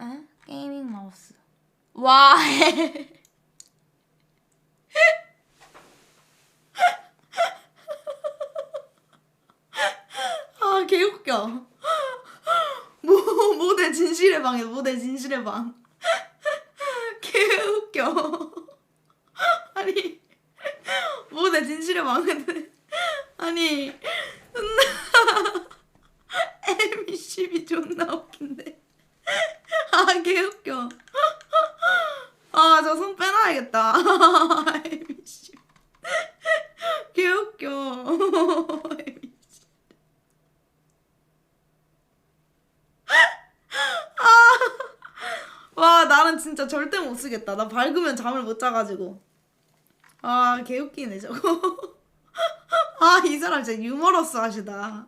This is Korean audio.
에? 게이밍 마우스. 와. 아 개웃겨. 모 모대 진실의 방이야 모대 진실의 방. 개웃겨. 아니 모대 진실의 방인데 아니 에미십이 존나 웃긴데. 아 개웃겨. 아 저 손 빼놔야겠다. 개웃겨. 아. 와 나는 진짜 절대 못 쓰겠다. 나 밝으면 잠을 못 자가지고. 아 개웃기네 저거. 아 이 사람 진짜 유머러스 하시다.